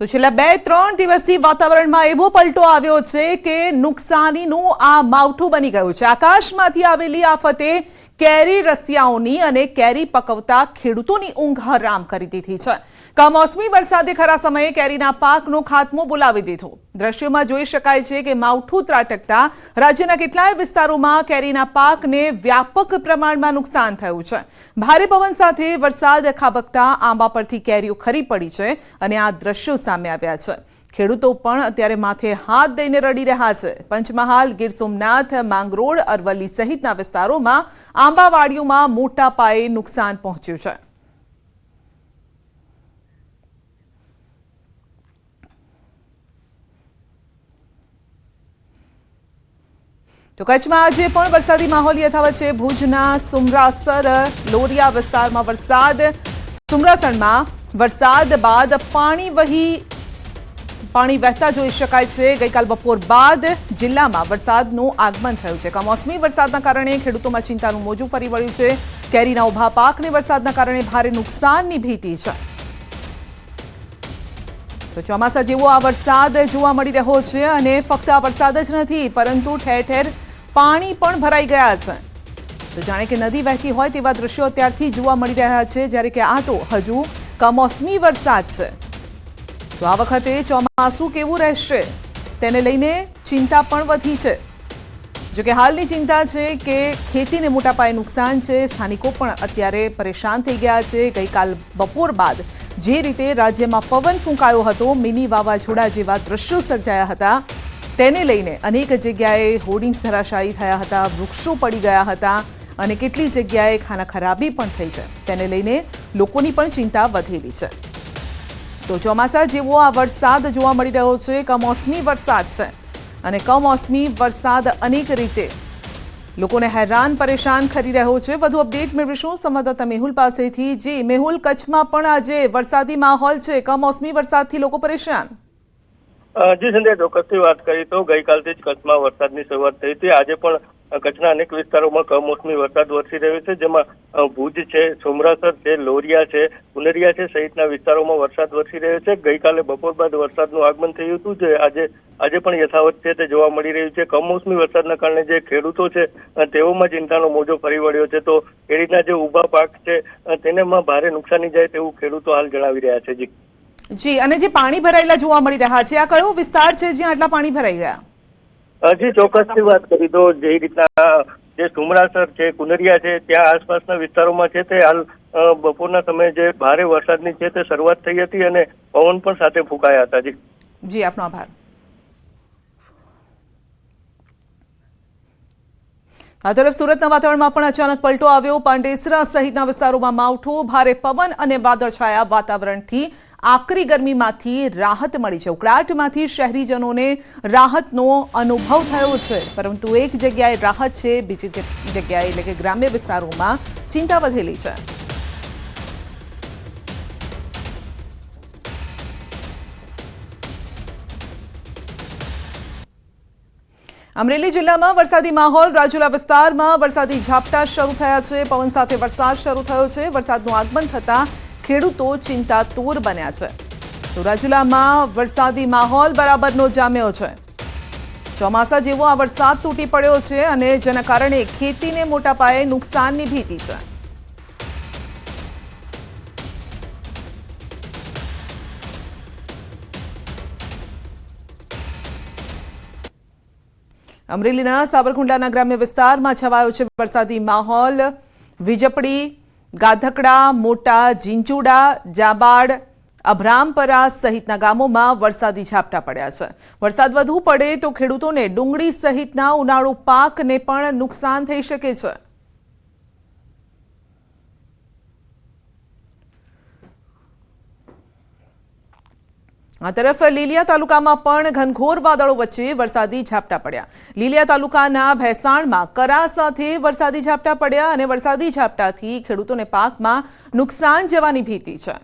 તો છેલ્લા બે, ત્રણ દિવસથી વાતાવરણમાં એવો પલટો આવ્યો છે કે નુકસાનીનું આ માવઠું બની ગયું છે. આકાશમાંથી આવેલી આફતે કેરી રસિયાઓની અને કેરી પકવતા ખેડૂતોની ઊંઘ હરામ કરી દીધી છે. કમોસમી વરસાદે ખરા સમયે કેરીના પાકનો ખાત્મો બોલાવી દીધો. દ્રશ્યોમાં જોઈ શકાય છે કે માવઠું ત્રાટકતા રાજ્યના કેટલાય વિસ્તારોમાં કેરીના પાકને વ્યાપક પ્રમાણમાં નુકસાન થયું છે. ભારે પવન સાથે વરસાદ ખાબકતા આંબા પરથી કેરીઓ ખરી પડી છે અને આ દ્રશ્યો સામે આવ્યા છે. ખેડૂતો પણ અત્યારે માથે હાથ દઈને રડી રહ્યા છે. પંચમહાલ, ગીર સોમનાથ, માંગરોળ, અરવલ્લી સહિતના વિસ્તારોમાં આંબાવાડીઓમાં મોટા પાયે નુકસાન પહોંચ્યું છે. તો કચ્છમાં આજે પણ વરસાદી માહોલ યથાવત છે. ભુજના સુમરાસર, લોરિયા વિસ્તારમાં વરસાદ. સુમરાસરમાં વરસાદ બાદ પાણી વહી પાણી વહેતા જોઈ શકાય છે. ગઈકાલ બપોર બાદ જિલ્લામાં વરસાદનું આગમન થયું છે. કમોસમી વરસાદના કારણે ખેડૂતોમાં ચિંતાનું મોજું ફરી વળ્યું છે. કેરીના ઊભા પાકને વરસાદના કારણે ભારે નુકસાનની ભીતિ છે. તો ચોમાસા જેવો આ વરસાદ જોવા મળી રહ્યો છે અને ફક્ત આ વરસાદ જ નથી, પરંતુ ઠેર ઠેર પાણી પણ ભરાઈ ગયા છે. તો જાણે કે નદી વહેતી હોય તેવા દ્રશ્યો અત્યારથી જોવા મળી રહ્યા છે, જ્યારે કે આ તો હજુ કમોસમી વરસાદ છે. તો આ વખતે ચોમાસું કેવું રહેશે? તેને લઈને ચિંતા પણ વધી છે. જો કે હાલની ચિંતા છે કે ખેતીને મોટા પાયે નુકસાન છે. સ્થાનિકો પણ અત્યારે પરેશાન થઈ ગયા છે. ગઈકાલ બપોર બાદ જે રીતે રાજ્યમાં પવન ફૂંકાયો હતો, મિની વાવાઝોડા જેવા દ્રશ્યો સર્જાયા હતા, તેને લઈને અનેક જગ્યાએ હોર્ડિંગ્સ ધરાશાયી થયા હતા, વૃક્ષો પડી ગયા હતા અને કેટલી જગ્યાએ ખાના ખરાબી પણ થઈ છે. તેને લઈને લોકોની પણ ચિંતા વધેલી છે. તો ચોમાસા જેવો આ વરસાદ જોવા મળી રહ્યો છે. કમોસમી વરસાદ છે અને કમોસમી વરસાદ અનેક રીતે લોકોને હેરાન, પરેશાન કરી રહ્યો છે. વધુ અપડેટ મેળવીશું સંવાદદાતા મેહુલ પાસેથી. જી, મેહુલ, કચ્છમાં પણ આજે વરસાદી માહોલ છે. કમોસમી વરસાદથી લોકો પરેશાન. જી સંધ્યા ચોક્કસથી વાત કરી તો ગઈકાલથી જ કચ્છમાં વરસાદની શરૂઆત થઈ હતી. આજે પણ કચ્છના અનેક વિસ્તારોમાં કમોસમી વરસાદ વરસી રહ્યો છે, જેમાં ભુજ છે, સોમરાસર છે, લોરિયા છે, ઉનરિયા છે સહિતના વિસ્તારોમાં વરસાદ વરસી રહ્યો છે. ગઈકાલે બપોર બાદ વરસાદનું આગમન થયું હતું, જે આજે આજે પણ યથાવત છે તે જોવા મળી રહ્યું છે. કમોસમી વરસાદના કારણે જે ખેડૂતો છે તેઓમાં ચિંતાનો મોજો ફરી વળ્યો છે. તો કેરીના જે ઊભા પાક છે તેનેમાં ભારે નુકસાની જાય તેવું ખેડૂતો હાલ જણાવી રહ્યા છે. જી. જી, અને જે પાણી ભરાયેલા જોવા મળી રહ્યા છે, આ કયો વિસ્તાર છે જ્યાં આટલા પાણી ભરાઈ ગયા? હજી ચોક્કસથી વાત કરી. તો જે રીતના જે સુમરાસર છે, કુનરિયા છે, ત્યાં આસપાસના વિસ્તારોમાં છે તે હાલ બપોરના સમયે જે ભારે વરસાદની છે તે શરૂઆત થઈ હતી અને પવન પણ સાથે ફૂંકાયા હતા. જી. જી, આપનો આભાર. આ તરફ સુરતના વાતાવરણમાં પણ અચાનક પલટો આવ્યો. પાંડેસરા સહિતના વિસ્તારોમાં માવઠું, ભારે પવન અને વાદળછાયા વાતાવરણથી આકરી ગરમીમાંથી રાહત મળી છે. ઉકળાટમાંથી શહેરીજનોને રાહતનો અનુભવ થયો છે. પરંતુ એક જગ્યાએ રાહત છે, બીજી જગ્યાએ એટલે કે ગ્રામ્ય વિસ્તારોમાં ચિંતા વધેલી છે. અમરેલી જિલ્લામાં વરસાદી માહોલ, રાજુલા વિસ્તારમાં વરસાદી ઝાપટા શરૂ થયા છે. પવન સાથે વરસાદ શરૂ થયો છે. વરસાદનું આગમન થતા ખેડૂતો ચિંતાતુર બન્યા છે. ધોરાજુલામાં વરસાદી માહોલ બરાબરનો જામ્યો છે. ચોમાસા જેવો આ વરસાદ તૂટી પડ્યો છે અને જેના કારણે ખેતીને મોટા પાયે નુકસાનની ભીતિ છે. અમરેલીના સાબરકુંડલાના ગ્રામ્ય વિસ્તારમાં છવાયો છે વરસાદી માહોલ. વીજપડી ગાધકડા, મોટા જીંજુડા જાબાડ, અભરામપરા સહિતના ગામોમાં વરસાદી ઝાપટા પડ્યા છે. વરસાદ વધુ પડે તો ખેડૂતોને ડુંગળી સહિતના ઉનાળુ પાકને પણ નુકસાન થઈ શકે છે. આ તરફ લીલિયા તાલુકામાં પણ ઘનઘોર વાદળો વચ્ચે વરસાદી ઝાપટા પડ્યા. લીલિયા તાલુકાના ભેસાણમાં કરા સાથે વરસાદી ઝાપટા પડ્યા અને વરસાદી ઝાપટાથી ખેડૂતોને પાકમાં નુકસાન જવાની ભીતિ છે.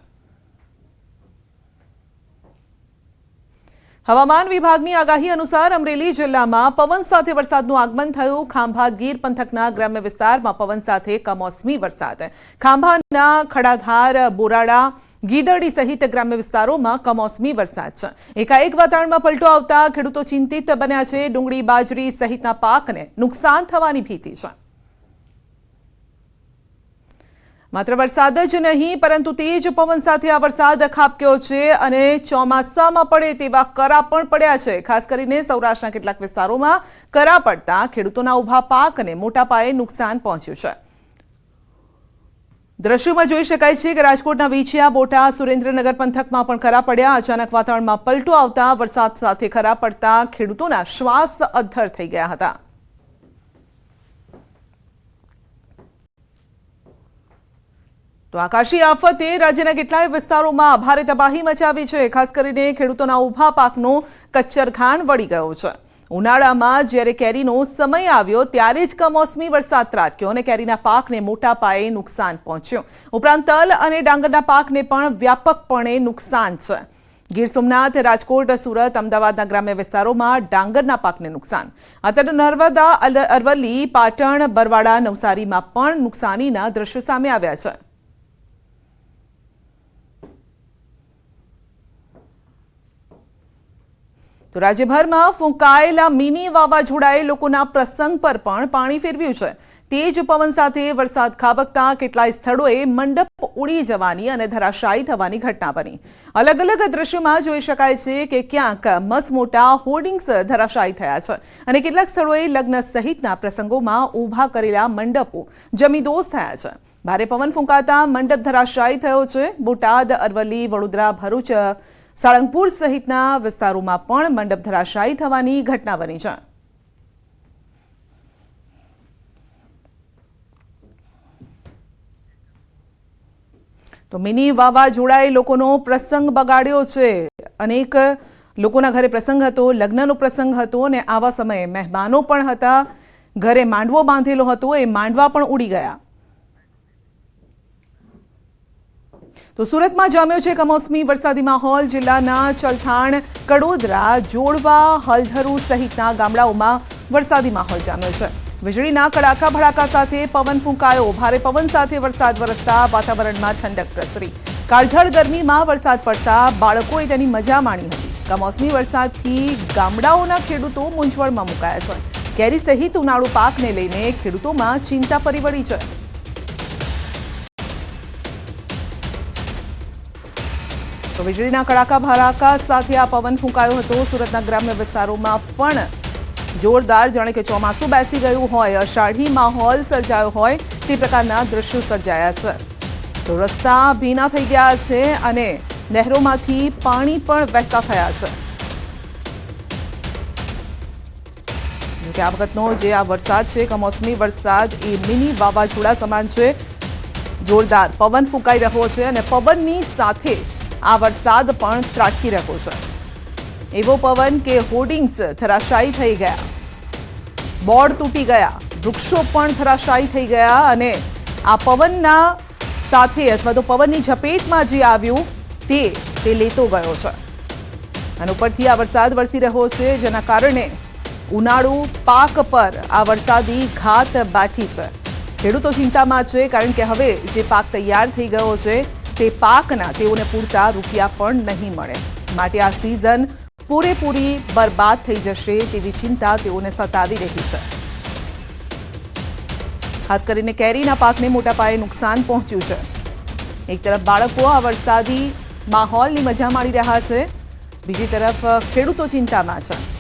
હવામાન વિભાગની આગાહી અનુસાર અમરેલી જિલ્લામાં પવન સાથે વરસાદનું આગમન થયું. ખાંભા ગીર પંથકના ગ્રામ્ય વિસ્તારમાં પવન સાથે કમોસમી વરસાદ. ખાંભાના ખડાધાર, બોરાડા ગીદડી સહિત ગ્રામ્ય વિસ્તારોમાં કમોસમી વરસાદ છે. એકાએક વાતાવરણમાં પલટો આવતા ખેડૂતો ચિંતિત બન્યા છે. ડુંગળી, બાજરી સહિતના પાકને નુકસાન થવાની ભીતિ છે. માત્ર વરસાદ જ નહીં, પરંતુ તેજ પવન સાથે આ વરસાદ ખાબક્યો છે અને ચોમાસામાં પડે તેવા કરા પણ પડ્યા છે. ખાસ કરીને સૌરાષ્ટ્રના કેટલાક વિસ્તારોમાં કરા પડતા ખેડૂતોના ઊભા પાકને મોટા પાયે નુકસાન પહોંચ્યું છે. દ્રશ્યોમાં જોઈ શકાય છે કે રાજકોટના વીછિયા બોટા સુરેન્દ્રનગર પંથકમાં પણ ખરા પડ્યા. અચાનક વાતાવરણમાં પલટો આવતા વરસાદ સાથે ખરા પડતા ખેડૂતોના શ્વાસ અદ્ધર થઈ ગયા હતા. તો આકાશી આફતે રાજ્યના કેટલાય વિસ્તારોમાં ભારે તબાહી મચાવી છે. ખાસ કરીને ખેડૂતોના ઊભા પાકનો કચ્ચરખાન વળી ગયો છે. ઉનાળામાં જ્યારે કેરીનો સમય આવ્યો, ત્યારે જ કમોસમી વરસાદ ત્રાટક્યો અને કેરીના પાકને મોટા પાયે નુકસાન પહોંચ્યું. ઉપરાંત તલ અને ડાંગરના પાકને પણ વ્યાપકપણે નુકસાન છે. ગીર સોમનાથ, રાજકોટ, સુરત, અમદાવાદના ગ્રામ્ય વિસ્તારોમાં ડાંગરના પાકને નુકસાન. અત્યારે નર્મદા અરવલ્લી, પાટણ બરવાડા નવસારીમાં પણ નુકસાનીના દ્રશ્યો સામે આવ્યા છે. તો રાજ્યભરમાં ફૂંકાયેલા મિની વાવાઝોડાએ લોકોના પ્રસંગ પર પણ પાણી ફેરવ્યું છે. તેજ પવન સાથે વરસાદ ખાબકતા કેટલાય સ્થળોએ મંડપ ઉડી જવાની અને ધરાશાયી થવાની ઘટના બની. અલગ અલગ દ્રશ્યોમાં જોઈ શકાય છે કે ક્યાંક મસમોટા હોર્ડિંગ્સ ધરાશાયી થયા છે અને કેટલાક સ્થળોએ લગ્ન સહિતના પ્રસંગોમાં ઊભા કરેલા મંડપો જમીદોસ થયા છે. ભારે પવન ફૂંકાતા મંડપ ધરાશાયી થયો છે. બોટાદ, અરવલ્લી, વડોદરા, ભરૂચ સાળંગપુર સહિતના વિસ્તારોમાં પણ મંડપ ધરાશાયી થવાની ઘટના બની છે. તો મિની વાવાઝોડાએ લોકોનો પ્રસંગ બગાડ્યો છે. અનેક લોકોના ઘરે પ્રસંગ હતો, લગ્નનો પ્રસંગ હતો અને આવા સમયે મહેમાનો પણ હતા. ઘરે માંડવો બાંધેલો હતો, એ માંડવા પણ ઉડી ગયા. તો સુરતમાં જામ્યો છે કમોસમી વરસાદી માહોલ. જિલ્લાના ચલથાણ, કડોદરા, જોડવા, હલધરુ સહિતના ગામડાઓમાં વરસાદી માહોલ જામ્યો છે. વીજળીના કડાકા ભડાકા સાથે પવન ફૂંકાયો. ભારે પવન સાથે વરસાદ વરસતા વાતાવરણમાં ઠંડક પ્રસરી. કાળઝાળ ગરમીમાં વરસાદ પડતા બાળકોએ તેની મજા માણી હતી. કમોસમી વરસાદથી ગામડાઓના ખેડૂતો મૂંઝવણમાં મુકાયા છે. કેરી સહિત ઉનાળુ પાકને લઈને ખેડૂતોમાં ચિંતા ફરી વળી છે. વીજળીના કડાકા ભડાકા સાથે આ પવન ફૂંકાયો હતો. સુરતના ગ્રામ્ય વિસ્તારોમાં પણ જોરદાર, જાણે કે ચોમાસું બેસી ગયું હોય, અષાઢી માહોલ સર્જાયો હોય, તે પ્રકારના દ્રશ્યો સર્જાયા છે. તો રસ્તા ભીના થઈ ગયા છે અને નહેરોમાંથી પાણી પણ વહેતા થયા છે. જોકે આ વખતનો જે આ વરસાદ છે, કમોસમી વરસાદ, એ મિની વાવાઝોડા સમાન છે. જોરદાર પવન ફૂંકાઈ રહ્યો છે અને પવનની સાથે આ વરસાદ પણ ત્રાટકી રહ્યો છે. એવો પવન કે હોર્ડિંગ્સ ધરાશાયી થઈ ગયા. બોર્ડ તૂટી ગયા. વૃક્ષો પણ ધરાશાયી થઈ ગયા અને આ પવનના સાથે અથવા તો પવનની ઝપેટમાં જે આવ્યું તે તે લેતો ગયો છે. અને ઉપરથી આ વરસાદ વરસી રહ્યો છે, જેના કારણે ઉનાળુ પાક પર આ વરસાદી ઘાત બેઠી છે. ખેડૂતો ચિંતામાં છે, કારણ કે હવે જે પાક તૈયાર થઈ ગયો છે તે પાકના તેઓને પૂરતા રૂપિયા પણ નહીં મળે. માટે આ સિઝન પૂરેપૂરી બરબાદ થઈ જશે તેવી ચિંતા તેઓને સતાવી રહી છે. ખાસ કરીને કેરીના પાકને મોટા પાયે નુકસાન પહોંચ્યું છે. એક તરફ બાળકો આ વરસાદી માહોલની મજા માણી રહ્યા છે. બીજી તરફ ખેડૂતો ચિંતામાં છે.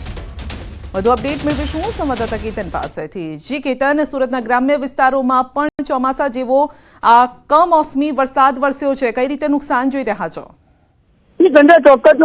વધુ અપડેટ મેળવીશું સંવાદદાતા કેતન પાસેથી. જી કેતન, સુરતના ગ્રામ્ય વિસ્તારોમાં પણ ચોમાસા જેવો આ કમોસમી વરસાદ વરસ્યો છે. કઈ રીતે નુકસાન જોઈ રહ્યા છો? ચોક્કસ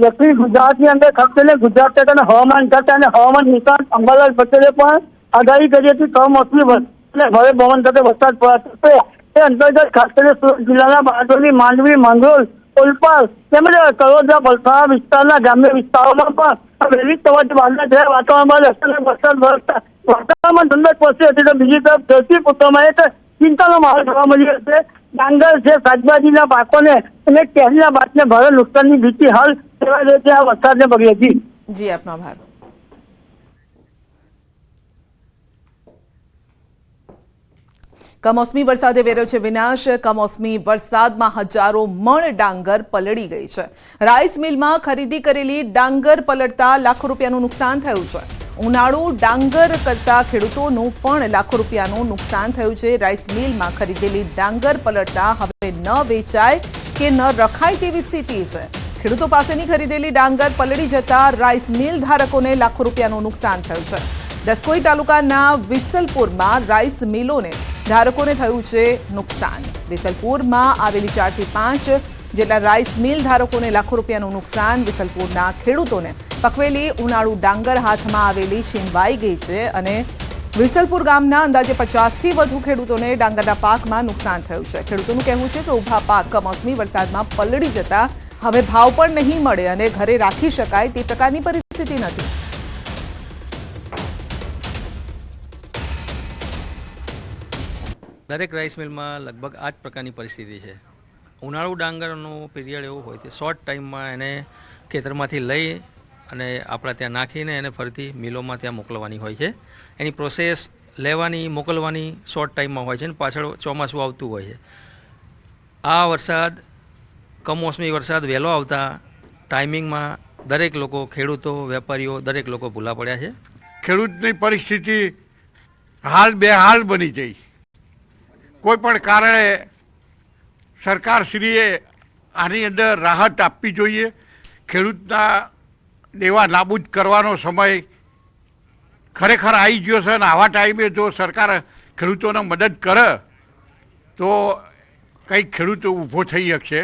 લક્ષ્મી ગુજરાતની અંદર ખાસ કરીને ગુજરાત સરકારના હવામાન ખાતા અને હવામાન નિષ્ણાત અંબાલાલ પટેલે પણ આગાહી કરી હતી કમોસમી અને ભારે પવન સાથે વરસાદ પડશે તે અંતર્ગત ખાસ કરીને સુરત જિલ્લાના બારડોલી, માંડવી, માંગરોળ ઓલપાડ તેમજ કડોદરા વલસાડ વિસ્તારના ગ્રામ્ય વિસ્તારોમાં પણ વહેલી સવારથી વાંધા થયા વાતાવરણમાં અચાનક વરસાદ વરસતા વાતાવરણમાં ઠંડક પડશે હતી તો બીજી તરફ ધરતી પુત્રોમાં એક ચિંતાનો માહોલ જોવા મળ્યો છે ડાંગર છે, શાકભાજીના પાકોને અને કેરીના પાકને ભારે નુકસાનની ભીતિ હાલ સેવાઈ રહી છે આ વરસાદને પગલે જી, આપનો આભાર. કમોસમી વરસાદે વેર્યો છે વિનાશ. કમોસમી વરસાદમાં હજારો મણ ડાંગર પલળી ગઈ છે. રાઈસ મિલમાં ખરીદી કરેલી ડાંગર પલળતા લાખો રૂપિયાનું નુકસાન થયું છે. ઉનાળુ ડાંગર કરતા ખેડૂતોનું પણ લાખો રૂપિયાનું નુકસાન થયું છે. રાઈસ મિલમાં ખરીદેલી ડાંગર પલળતા હવે ન વેચાય કે ન રખાય તેવી સ્થિતિ છે. ખેડૂતો પાસેની ખરીદેલી ડાંગર પલળી જતા રાઈસ મિલ ધારકોને લાખો રૂપિયાનું નુકસાન થયું છે. દસકોઈ તાલુકાના વિસલપુરમાં રાઈસ મિલોને ધારકોને થયું છે નુકસાન. વિસલપુરમાં આવેલી ચારથી પાંચ જેટલા રાઈસ મિલ ધારકોને લાખો રૂપિયાનું નુકસાન. વિસલપુરના ખેડૂતોને પકવેલી ઉનાળુ ડાંગર હાથમાં આવેલી છીનવાઈ ગઈ છે અને વિસલપુર ગામના અંદાજે પચાસથી વધુ ખેડૂતોને ડાંગરના પાકમાં નુકસાન થયું છે. ખેડૂતોનું કહેવું છે કે ઊભા પાક કમોસમી વરસાદમાં પલળી જતા હવે ભાવ પણ નહીં મળે અને ઘરે રાખી શકાય તે પ્રકારની પરિસ્થિતિ નથી. દરેક રાઈસ મિલમાં લગભગ આ જ પ્રકારની પરિસ્થિતિ છે. ઉનાળુ ડાંગરનો પીરિયડ એવો હોય છે શોર્ટ ટાઈમમાં એને ખેતરમાંથી લઈ અને આપણા ત્યાં નાખીને એને ફરીથી મિલોમાં ત્યાં મોકલવાની હોય છે. એની પ્રોસેસ લેવાની, મોકલવાની શોર્ટ ટાઈમમાં હોય છે અને પાછળ ચોમાસું આવતું હોય છે. આ વરસાદ, કમોસમી વરસાદ વહેલો આવતા ટાઈમિંગમાં દરેક લોકો, ખેડૂતો, વેપારીઓ, દરેક લોકો ભૂલા પડ્યા છે. ખેડૂતની પરિસ્થિતિ હાલ બેહાલ બની જઈ કોઈ પણ કારણે સરકારશ્રીએ આની અંદર રાહત આપવી જોઈએ. ખેડૂતના દેવા નાબૂદ કરવાનો સમય ખરેખર આવી ગયો છે અને આવા ટાઈમે જો સરકાર ખેડૂતોને મદદ કરે, તો કંઈક ખેડૂતો ઊભો થઈ શકશે.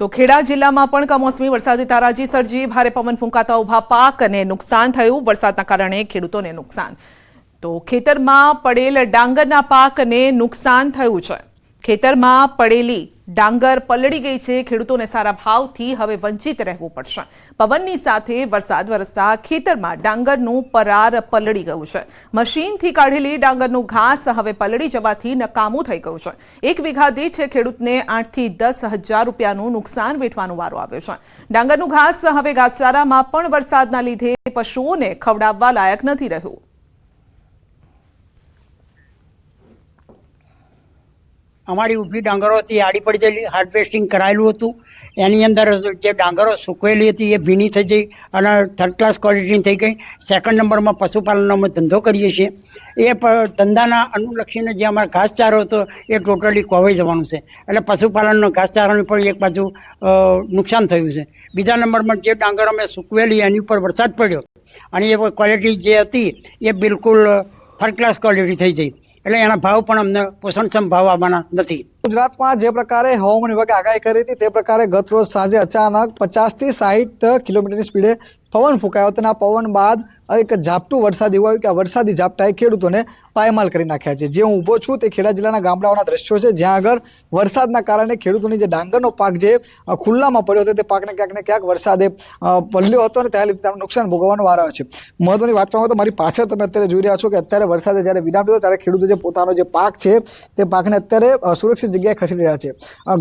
તો ખેડા જિલ્લામાં પણ કમોસમી વરસાદી તારાજી સર્જી. ભારે પવન ફૂંકાતા ઊભા પાક અને નુકસાન થયું. વરસાદના કારણે ખેડૂતોને નુકસાન તો ખેતરમાં પડેલ ડાંગરના પાકને નુકસાન થયું છે. ખેતરમાં પડેલી ડાંગર પલળી ગઈ છે. ખેડૂતોને સારા ભાવથી હવે વંચિત રહેવું પડશે. પવનની સાથે વરસાદ વરસતા ખેતરમાં ડાંગરનું પરાર પલળી ગયું છે. મશીનથી કાઢેલી ડાંગરનું ઘાસ હવે પલળી જવાથી નકામું થઈ ગયું છે. એક વીઘા દીઠ ખેડૂતને આઠથી દસ હજાર રૂપિયાનું નુકસાન વેઠવાનો વારો આવ્યો છે. ડાંગરનું ઘાસ હવે ઘાસચારામાં પણ વરસાદના લીધે પશુઓને ખવડાવવા લાયક નથી રહ્યું. અમારી ઊભી ડાંગરો હતી આડી પડી ગયેલી હાર્વેસ્ટિંગ કરાયેલું હતું. એની અંદર જે ડાંગરો સૂકવેલી હતી એ ભીની થઈ ગઈ અને થર્ડ ક્લાસ ક્વોલિટીની થઈ ગઈ. સેકન્ડ નંબરમાં પશુપાલનનો અમે ધંધો કરીએ છીએ. એ ધંધાના અનુલક્ષીને જે અમારો ઘાસચારો હતો એ ટોટલી કોવાઈ જવાનું છે. એટલે પશુપાલનનો ઘાસચારાનું પણ એક બાજુ નુકસાન થયું છે. બીજા નંબરમાં જે ડાંગર અમે સૂકવેલી એની ઉપર વરસાદ પડ્યો. અને એ ક્વોલિટી જે હતી એ બિલકુલ થર્ડ ક્લાસ ક્વોલિટી થઈ ગઈ. એટલે એના ભાવ પણ અમને પોષણક્ષમ ભાવ આવવાના નથી. ગુજરાતમાં જે પ્રકારે હવામાન વિભાગે આગાહી કરી હતી, તે પ્રકારે ગત રોજ સાંજે અચાનક પચાસથી સાહીઠ કિલોમીટરની સ્પીડે પવન ફૂંકાયો આ પવન બાદ એક ઝાપટું વરસાદ એવું આવ્યું કે આ વરસાદી ઝાપટાએ ખેડૂતોને પાયમાલ કરી નાખ્યા છે. જે હું ઊભો છું તે ખેડા જિલ્લાના ગામડાઓના દ્રશ્યો છે, જ્યાં આગળ વરસાદના કારણે ખેડૂતોની જે ડાંગરનો પાક જે ખુલ્લામાં પડ્યો હતો તે પાકને ક્યાંક ને ક્યાંક વરસાદે પલળ્યો હતો અને ત્યાં લીધે તેનું નુકસાન ભોગવવાનો વાર આવ્યો છે. મહત્વની વાત કરવામાં તો મારી પાછળ તમે અત્યારે જોઈ રહ્યા છો કે અત્યારે વરસાદે જ્યારે વિરામ લીધો ત્યારે ખેડૂતો જે પોતાનો જે પાક છે તે પાકને અત્યારે સુરક્ષિત જગ્યાએ ખસેડી રહ્યા છે.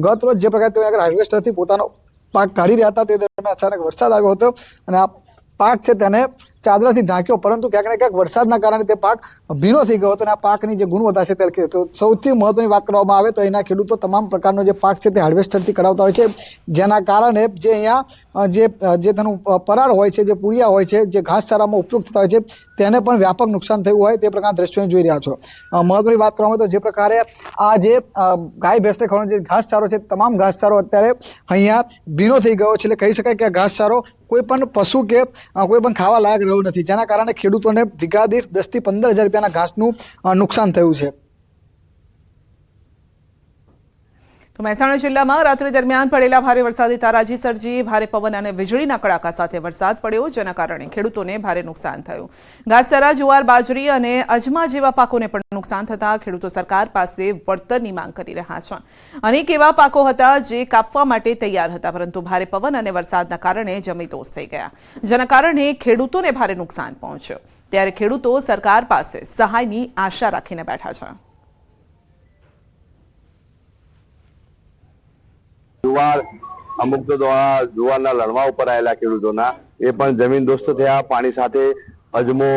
ગત રોજ જે પ્રકારે તેઓ આગળ હાર્વેસ્ટરથી પોતાનો પાક કાઢી રહ્યા હતા, તે દરમિયાન અચાનક વરસાદ આવ્યો હતો અને આ પાક છે તેને ચાદરથી ઢાંક્યો, પરંતુ ક્યાંક ને ક્યાંક વરસાદના કારણે તે પાક ભીનો થઈ ગયો હતો અને આ પાકની જે ગુણવત્તા છે તે તો સૌથી મહત્વની વાત કરવામાં આવે તો અહીંના ખેડૂતો તમામ પ્રકારનો જે પાક છે તે હાર્વેસ્ટરથી કરાવતા હોય છે. જેના કારણે જે અહીંયા, જે જે તેનું પરાળ હોય છે, જે પૂરિયા હોય છે, જે ઘાસચારામાં ઉપયોગ થતા હોય છે, તેને પણ વ્યાપક નુકસાન થયું હોય તે પ્રકારના દ્રશ્યો જોઈ રહ્યા છો. મહત્વની વાત કરવામાં તો જે પ્રકારે આ જે ગાય ભેંસને ખવાનો જે ઘાસચારો છે તમામ ઘાસચારો અત્યારે અહીંયા ભીનો થઈ ગયો છે. એટલે કહી શકાય કે આ ઘાસચારો કોઈ પણ પશુ કે કોઈ પણ ખાવા લાયક રહ્યું નથી. જેના કારણે ખેડૂતોને વીઘા દીઠ દસથી પંદર હજાર રૂપિયાના ઘાસનું નુકસાન થયું છે. મહેસાણા જિલ્લામાં રાત્રિ દરમિયાન પડેલા ભારે વરસાદી તારાજી સર્જી, ભારે પવન અને વીજળીના કડાકા સાથે વરસાદ પડ્યો, જેના કારણે ખેડૂતોને ભારે નુકસાન થયું. ઘાસચારા, જુવાર, બાજરી અને અજમા જેવા પાકોને પણ નુકસાન થતા ખેડૂતો સરકાર પાસે વળતરની માંગ કરી રહ્યા છે. અનેક એવા પાકો હતા જે કાપવા માટે તૈયાર હતા, પરંતુ ભારે પવન અને વરસાદના કારણે જમીતોષ થઈ ગયા, જેના કારણે ખેડૂતોને ભારે નુકસાન પહોંચ્યું. ત્યારે ખેડૂતો સરકાર પાસે સહાયની આશા રાખીને બેઠા છે. જુવાર, અમુક તો જુવારના લણવા ઉપર આવેલા ખેડૂતોના, એ પણ જમીન દોસ્ત થયા, પાણી સાથે અજમો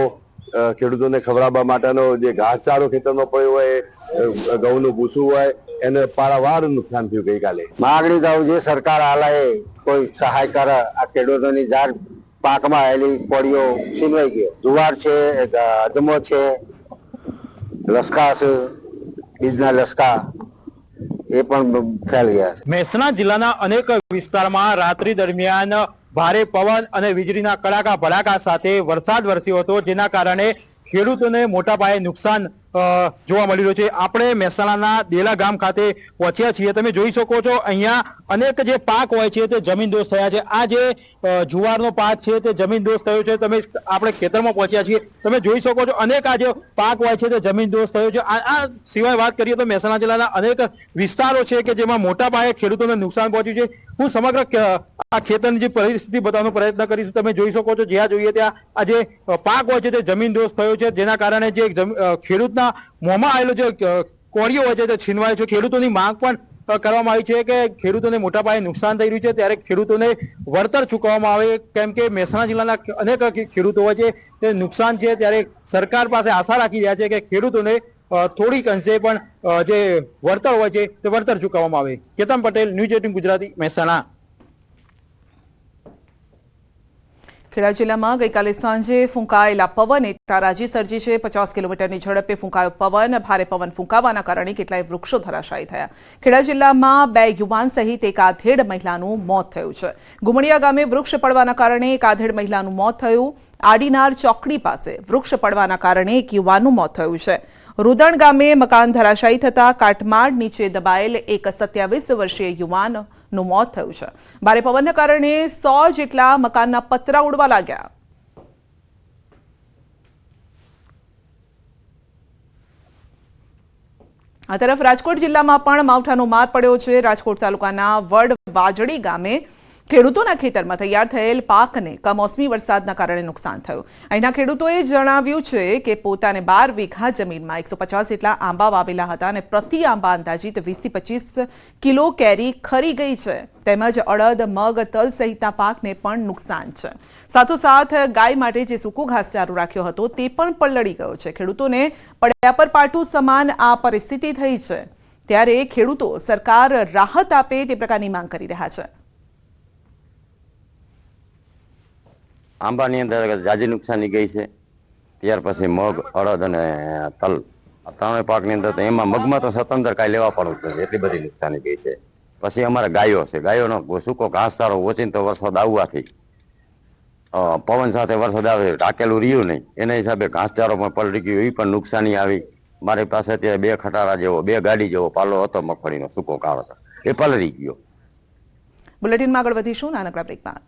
ખેડૂતોને ખવડાવવા માટેનો જે ઘાસચારો ખેતરમાં પડ્યો હોય ઘઉંનું ભૂસું હોય, એને પારાવાર નુકસાન થયું ગઈકાલે. માગણી તો જે સરકાર આલાએ કોઈ સહાય કરે, આ ખેડૂતોની જાર પાકમાં આવેલી કોળીઓ છીનવાઈ ગયો. જુવાર છે અજમો છે, લસકા છે, બીજના લસકા. એ પણ ફેલ ગયા છે. મહેસાણા જિલ્લાના અનેક વિસ્તારમાં રાત્રિ દરમિયાન ભારે પવન અને વીજળીના કડાકા ભડાકા સાથે વરસાદ વરસ્યો હતો, જેના કારણે ખેડૂતોને મોટા પાયે નુકસાન જોવા મળી રહ્યો છે. આપણે મહેસાણાના દેલા ગામ ખાતે પહોંચ્યા છીએ. તમે જોઈ શકો છો, અહીંયા અનેક જે પાક હોય છે તે જમીનદોસ્ત થયા છે. આ જે જુવારનો પાક છે તે જમીનદોસ્ત થયો છે. તમે આપણે ખેતરમાં પહોંચ્યા છીએ. તમે જોઈ શકો છો, અનેક આ જે પાક હોય છે તે જમીનદોસ્ત થયો છે. આ સિવાય વાત કરીએ તો મહેસાણા જિલ્લાના અનેક વિસ્તારો છે કે જેમાં મોટા પાયે ખેડૂતોને નુકસાન પહોંચ્યું છે. હું સમગ્ર આ ખેતરની જે પરિસ્થિતિ બતાવવાનો પ્રયત્ન કરીશું. તમે જોઈ શકો છો, જ્યાં જોઈએ ત્યાં આ જે પાક હોય છે તે જમીન દોષ થયો છે. જેના કારણે જે ખેડૂતના મોંમાં આવેલો જે કોળીઓ હોય છે તે છીનવાય છે. ખેડૂતોની માંગ પણ કરવામાં આવી છે કે ખેડૂતોને મોટા પાયે નુકસાન થઈ રહ્યું છે. ત્યારે ખેડૂતોને વળતર ચૂકવવામાં આવે. કેમ કે મહેસાણા જિલ્લાના અનેક ખેડૂતો હોય છે તે નુકસાન છે. ત્યારે સરકાર પાસે આશા રાખી રહ્યા છે કે ખેડૂતોને અ, થોડીક અંશે પણ જે વળતર હોય છે તે વળતર ચૂકવવામાં આવે. Ketan Patel news eighteen Gujarati Mehsana. Kheda જિલ્લામાં ગઈકાલે સાંજે ફૂંકાયેલા પવને તારાજી સર્જી છે. પચાસ કિલોમીટરની ઝડપે ફૂંકાયો પવન. ભારે પવન ફૂંકાવાના કારણે કેટલાય વૃક્ષો ધરાશાયી થયા. ખેડા જિલ્લામાં બે યુવાન સહિત એક આધેડ મહિલાનું મોત થયું છે. ગુમડિયા ગામે વૃક્ષ પડવાના કારણે એક આધેડ મહિલાનું મોત થયું. આડીનાર ચોકડી પાસે વૃક્ષ પડવાના કારણે એક યુવાનનું મોત થયું છે. રુદણ ગામે મકાન ધરાશાયી થતા કાટમાળ નીચે દબાયેલ એક સત્યાવીસ વર્ષીય યુવાનનું મોત થયું છે. ભારે પવનના કારણે સો જેટલા મકાનના પતરા ઉડવા લાગ્યા. આ તરફ રાજકોટ જિલ્લામાં પણ માવઠાનો માર પડ્યો છે. રાજકોટ તાલુકાના વડ વાજડી ગામે ખેડૂતોના ખેતરમાં તૈયાર થયેલ પાકને કમોસમી વરસાદના કારણે નુકસાન થયું. અહીંના ખેડૂતોએ જણાવ્યું છે કે પોતાને બાર વીઘા જમીનમાં એકસો પચાસ જેટલા આંબા વાવેલા હતા અને પ્રતિ આંબા અંદાજિત વીસથી પચીસ કિલો કેરી ખરી ગઈ છે. તેમજ અડદ, મગ, તલ સહિતના પાકને પણ નુકસાન છે. સાથોસાથ ગાય માટે જે સૂકો ઘાસચારો રાખ્યો હતો તે પણ પલળી ગયો છે. ખેડૂતોને પડ્યા પર પાટું સમાન આ પરિસ્થિતિ થઈ છે. ત્યારે ખેડૂતો સરકાર રાહત આપે તે પ્રકારની માંગ કરી રહ્યા છે. આંબાની અંદર જાજી નુકસાની ગઈ છે. ત્યાર પછી મગ અડદ અને તલ. ત્રણેય પાકની અંદર તો એમાં મગમાં તો સ્વતંત્ર કાંઈ લેવા પડવું જ નથી. એટલી બધી નુકસાની ગઈ છે. પછી અમારે ગાયો છે. ગાયોનો સૂકો ઘાસચારો ઓચિંતો વરસાદ આવવાથી પવન સાથે વરસાદ આવે ટાકેલું રહ્યું નહીં. એના હિસાબે ઘાસચારો પણ પલટી ગયો. એ પણ નુકસાની આવી. મારી પાસે અત્યારે બે ખટારા જેવો, બે ગાડી જેવો પાલો હતો મગફળીનો સૂકો કાળો. હતો એ પલળી ગયો. બુલેટિનમાં આગળ વધીશું. નાનકડા બ્રેક બાદ.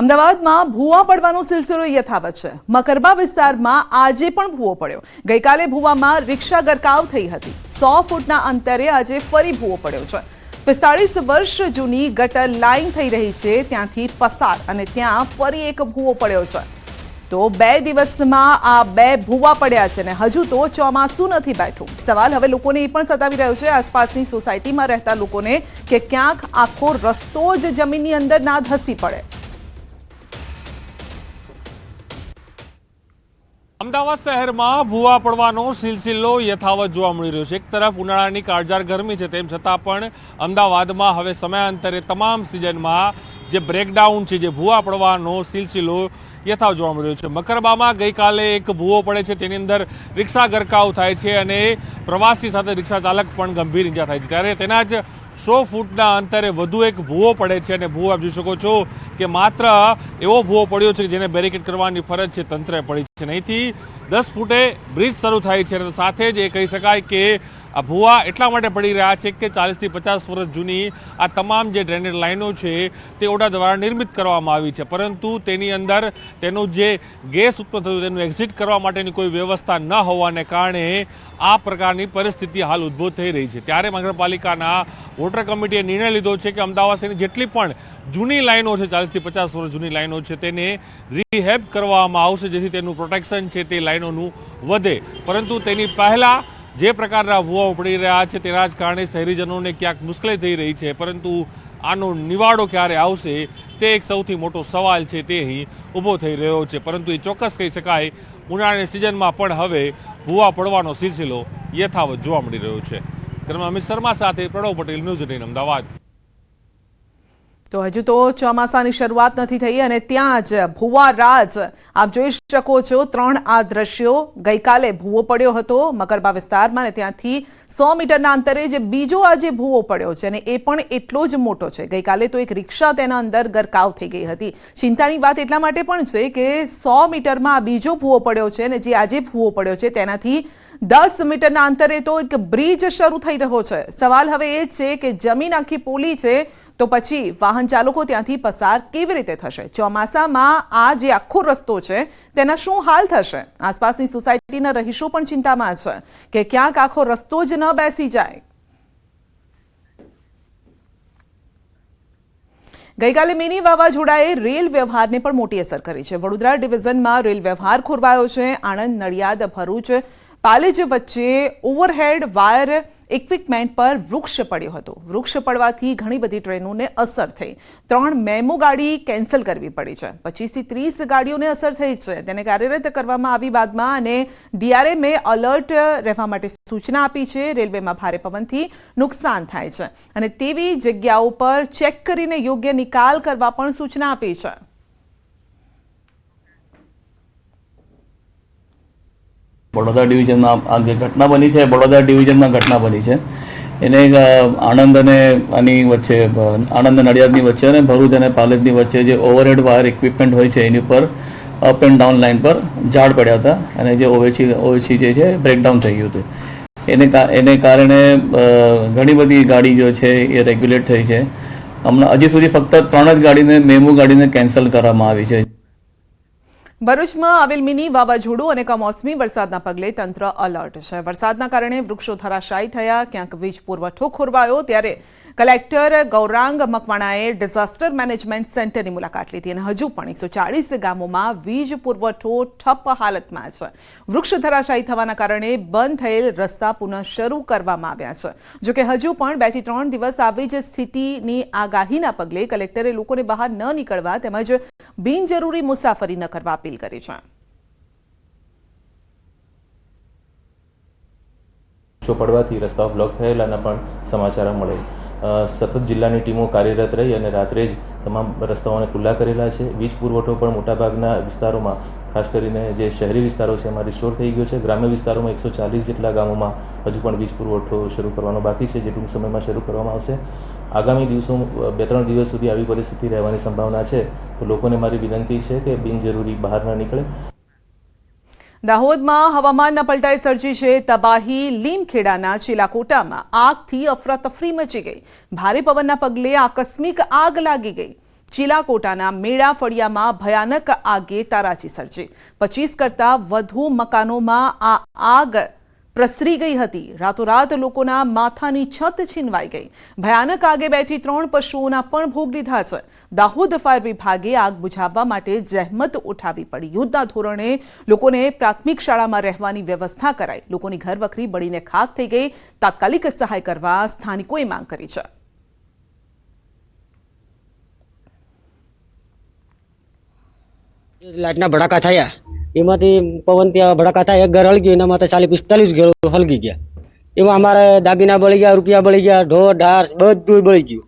અમદાવાદમાં ભૂવા પડવાનો સિલસિલો યથાવત છે. મકરબા વિસ્તારમાં આજે પણ ભૂવો પડ્યો. ગઈકાલે ભૂવામાં રિક્ષા ગરકાવ થઈ હતી. સો ફૂટના અંતરે આજે ફરી ભૂવો પડ્યો છે. પિસ્તાળીસ વર્ષ જૂની ગટર લાઈન થઈ રહી છે, ત્યાંથી પસાર અને ત્યાં ફરી એક ભૂવો પડ્યો છે. તો બે દિવસમાં આ બે ભૂવા પડ્યા છે ને હજુ તો ચોમાસું નથી બેઠું. સવાલ હવે લોકોને એ પણ સતાવી રહ્યો છે. આસપાસની સોસાયટીમાં રહેતા લોકોને કે ક્યાંક આખો રસ્તો જ જમીનની અંદર ના ધસી પડે. અમદાવાદ શહેરમાં ભૂવા પડવાનો સિલસિલો યથાવત જોવા મળી રહ્યો છે. એક તરફ ઉનાળાની કાળજાર ગરમી છે, તેમ છતાં પણ અમદાવાદમાં હવે સમયાંતરે તમામ સિઝનમાં જે બ્રેકડાઉન છે, જે ભૂવા પડવાનો સિલસિલો યથાવત જોવા મળી રહ્યો છે. મકરબામાં ગઈકાલે એક ભૂવો પડે છે, તેની અંદર રિક્ષા ગરકાવ થાય છે અને પ્રવાસી સાથે રિક્ષા ચાલક પણ ગંભીર ઈજા થાય છે. ત્યારે તેના જ સો ફૂટના અંતરે વધુ એક ભૂવો પડે છે અને ભૂવો આપ જોઈ શકો છો કે માત્ર એવો ભૂવો પડ્યો છે કે જેને બેરિકેડ કરવાની ફરજ છે તંત્રે પડી છે. અહીંથી દસ ફૂટે બ્રિજ શરૂ થાય છે અને સાથે જ એ કહી શકાય કે આ ભૂવા એટલા માટે પડી રહ્યા છે કે ચાલીસથી પચાસ વર્ષ જૂની આ તમામ જે ડ્રેનેજ લાઈનો છે તે ઓડા દ્વારા નિર્મિત કરવામાં આવી છે. પરંતુ તેની અંદર તેનું જે ગેસ ઉત્પન્ન થયું, તેનું એક્ઝિટ કરવા માટેની કોઈ વ્યવસ્થા ન હોવાને કારણે આ પ્રકારની પરિસ્થિતિ હાલ ઉદ્ભવ થઈ રહી છે. ત્યારે નગરપાલિકાના વોટર કમિટીએ નિર્ણય લીધો છે કે અમદાવાદ શહેરની જેટલી પણ જૂની લાઈનો છે ચાલીસથી પચાસ વર્ષ જૂની લાઈનો છે, તેને રીહેબ કરવામાં આવશે જેથી તેનું પ્રોટેક્શન છે તે લાઈનોનું વધે. પરંતુ તેની પહેલાં જે પ્રકારના ભૂવાઓ પડી રહ્યા છે તેના જ કારણે શહેરીજનોને ક્યાંક મુશ્કેલી થઈ રહી છે, પરંતુ આનો નિવાડો ક્યારે આવશે તે એક સૌથી મોટો સવાલ છે તે અહીં ઊભો થઈ રહ્યો છે. પરંતુ એ ચોક્કસ કહી શકાય, ઉનાળાની સિઝનમાં પણ હવે ભૂવા પડવાનો સિલસિલો યથાવત જોવા મળી રહ્યો છે. ક્રમ અમિત શર્મા સાથે પ્રણવ પટેલ, ન્યૂઝ એટીન, અમદાવાદ. તો હજુ તો ચોમાસાની શરૂઆત નથી થઈ અને ત્યાં જ ભુવા રાજ, આપ જોઈ શકો છો, ત્રણ આ દ્રશ્યો ગઈકાલે ભૂવો પડ્યો હતો મકરબા વિસ્તારમાં અને ત્યાંથી સો મીટરના અંતરે જે બીજો આજે ભૂવો પડ્યો છે અને એ પણ એટલો જ મોટો છે. ગઈકાલે તો એક રિક્ષા તેના અંદર ગરકાવ થઈ ગઈ હતી. ચિંતાની વાત એટલા માટે પણ છે કે સો મીટરમાં આ બીજો ભૂવો પડ્યો છે અને જે આજે ભૂવો પડ્યો છે તેનાથી દસ મીટરના અંતરે તો એક બ્રિજ શરૂ થઈ રહ્યો છે. સવાલ હવે એ છે કે જમીન આખી પોલી છે તો પછી વાહન ચાલકો ત્યાંથી પસાર કેવી રીતે થશે? ચોમાસામાં આ જે આખો રસ્તો છે, તેના શું હાલ થશે? આસપાસની સોસાયટીના રહીશો પણ ચિંતામાં છે કે ક્યાંક આખો રસ્તો જ ન બેસી જાય. ગઈકાલે મિની વાવાઝોડાએ રેલ વ્યવહારને પણ મોટી અસર કરી છે. વડોદરા ડિવિઝનમાં રેલ વ્યવહાર ખોરવાયો છે. આણંદ, નડિયાદ, ભરૂચ, પાલેજ વચ્ચે ઓવરહેડ વાયર ઇક્વિપમેન્ટ પર વૃક્ષ પડ્યો હતો. વૃક્ષ પડવાથી ઘણી બધી ટ્રેનોને અસર થઈ. ત્રણ મેમો ગાડી કેન્સલ કરવી પડી છે. પચીસથી ત્રીસ ગાડીઓને અસર થઈ છે. તેને કાર્યરત કરવામાં આવી બાદમાં અને ડીઆરએમએ અલર્ટ રહેવા માટે સૂચના આપી છે. રેલવેમાં ભારે પવનથી નુકસાન થાય છે. અને તેવી જગ્યાઓ પર ચેક કરીને યોગ્ય નિકાલ કરવા પણ સૂચના આપી છે. બડોદરા ડિવિઝનમાં આ જે ઘટના બની છે, બડોદરા ડિવિઝનમાં ઘટના બની છે. એને આણંદ અને આની વચ્ચે આણંદ નડિયાદની વચ્ચે અને ભરૂચ અને પાલેજની વચ્ચે જે ઓવરહેડ વાયર ઇક્વિપમેન્ટ હોય છે, એની ઉપર અપ એન્ડ ડાઉન લાઇન પર ઝાડ પડ્યા હતા. અને જે ઓવેસી ઓવેસી જે છે બ્રેકડાઉન થઈ ગયું હતું. એને એને કારણે ઘણી બધી ગાડી જો છે, એ રેગ્યુલેટ થઈ છે. હમણાં હજી સુધી ફક્ત ત્રણ જ ગાડીને, મેમુ ગાડીને કેન્સલ કરવામાં આવી છે. ભરૂચમાં આવેલ મિની વાવાઝોડું અને કમોસમી વરસાદના પગલે તંત્ર અલર્ટ છે. વરસાદના કારણે વૃક્ષો ધરાશાયી થયા. ક્યાંક વીજ પુરવઠો ખોરવાયો. ત્યારે કલેક્ટર ગૌરાંગ મકવાણાએ ડિઝાસ્ટર મેનેજમેન્ટ સેન્ટરની મુલાકાત લીધી અને હજુ પણ એકસો ચાળીસ ગામોમાં વીજ પુરવઠો ઠપ્પ હાલતમાં છે. વૃક્ષ ધરાશાયી થવાના કારણે બંધ થયેલ રસ્તા પુનઃ શરૂ કરવામાં આવ્યા છે. જોકે હજુ પણ બેથી ત્રણ દિવસ આવી જ સ્થિતિની આગાહીના પગલે કલેક્ટરે લોકોને બહાર ન નીકળવા તેમજ બિનજરૂરી મુસાફરી ન કરવા અપીલ કરી છે પડવાથી રસ્તાઓ બ્લોક થયેલાના પણ સમાચાર મળે. સતત જિલ્લાની ટીમો કાર્યરત રહી અને રાત્રે જ તમામ રસ્તાઓને ખુલ્લા કરેલા છે. વીજ પુરવઠો પણ મોટાભાગના વિસ્તારોમાં, ખાસ કરીને જે શહેરી વિસ્તારો છે, એમાં રિસ્ટોર થઈ ગયો છે. ગ્રામ્ય વિસ્તારોમાં એકસો ચાલીસ જેટલા ગામોમાં હજુ પણ વીજ પુરવઠો શરૂ કરવાનો બાકી છે, જે ટૂંક સમયમાં શરૂ કરવામાં આવશે. આગામી દિવસો બે ત્રણ દિવસ સુધી આવી પરિસ્થિતિ રહેવાની સંભાવના છે, તો લોકોને મારી વિનંતી છે કે બિનજરૂરી બહાર ન નીકળે. દાહોદમાં હવામાનના પલટાઈ સર્જી છે, તબાહી લીમખેડાના ચીલાકોટામાં. આગથી અફરાતફરી મચી ગઈ. ભારે પવનના પગલે આકસ્મિક આગ લાગી ગઈ. ચીલાકોટાના મેળા ફળિયામાં ભયાનક આગે તારાજી સર્જી. પચીસ કરતા વધુ મકાનોમાં આ આગ પ્રસરી ગઈ હતી. રાતોરાત લોકોના માથાની છત છીનવાઈ ગઈ. ભયાનક આગે બેઠી ત્રણ પશુઓના પણ ભોગ લીધા છે. દાહોદ ફાયર વિભાગે આગ બુઝાવવા માટે જહેમત ઉઠાવી પડી. યુદ્ધના ધોરણે લોકોને પ્રાથમિક શાળામાં રહેવાની વ્યવસ્થા કરાઈ. લોકોની ઘર વખરી બળીને ખાક થઈ ગઈ. તાત્કાલિક સહાય કરવા સ્થાનિકોએ માંગ કરી છે. લાઇટના ભડાકા થયા. એમાંથી પવન ત્યાં ભડાકા થાય, એક ઘર હળગ્યું એના માટે ચાલી પિસ્તાલીસ ઘર હળગી ગયા. એમાં અમારે દાગીના બળી ગયા, રૂપિયા બળી ગયા, ઢોર ઢાર બધું બળી ગયું.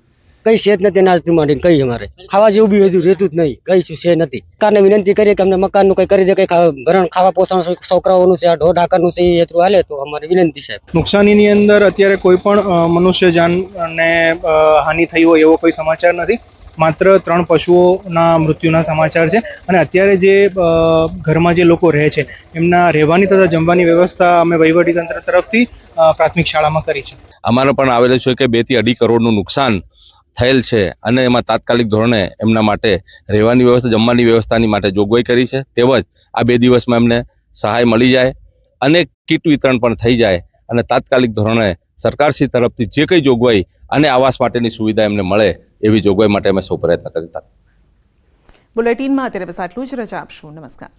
કઈ જ નથી નાસ્તી માંડીને, કઈ અમારે. ખાવા જેવું બી હજુ રહેતું જ નહીં, કઈ શું છે નથી. સરકારને વિનંતી કરીએ કે અમને મકાનનું કઈ કરી દે, કઈ ભરણ ખાવા પોષણ છોકરાઓનું છે, આ ઢોર ઢાકરનું છે, એ એટલું હાલે, તો અમારી વિનંતી છે. નુકસાનીની અંદર અત્યારે કોઈ પણ મનુષ્ય જાનને હાનિ થઈ હોય એવો કોઈ સમાચાર નથી? માત્ર ત્રણ પશુઓના મૃત્યુના સમાચાર છે. અને અત્યારે જે ઘરમાં જે લોકો રહે છે, એમના રહેવાની તથા જમવાની વ્યવસ્થા અમે વહીવટીતંત્ર તરફથી પ્રાથમિક શાળામાં કરી છે. અમારે પણ આવેલું છે કે બેથી અઢી કરોડનું નુકસાન થયેલ છે અને એમાં તાત્કાલિક ધોરણે એમના માટે રહેવાની વ્યવસ્થા, જમવાની વ્યવસ્થાની માટે જોગવાઈ કરી છે. તેમજ આ બે દિવસમાં એમને સહાય મળી જાય અને કીટ વિતરણ પણ થઈ જાય અને તાત્કાલિક ધોરણે સરકારશ્રી તરફથી જે કંઈ જોગવાઈ અને આવાસ માટેની સુવિધા એમને મળે એવી જોગવાઈ માટે અમે સૌ પ્રયત્ન કરતા બુલેટિનમાં અત્યારે બસ આટલું જ. રજા આપશું. નમસ્કાર.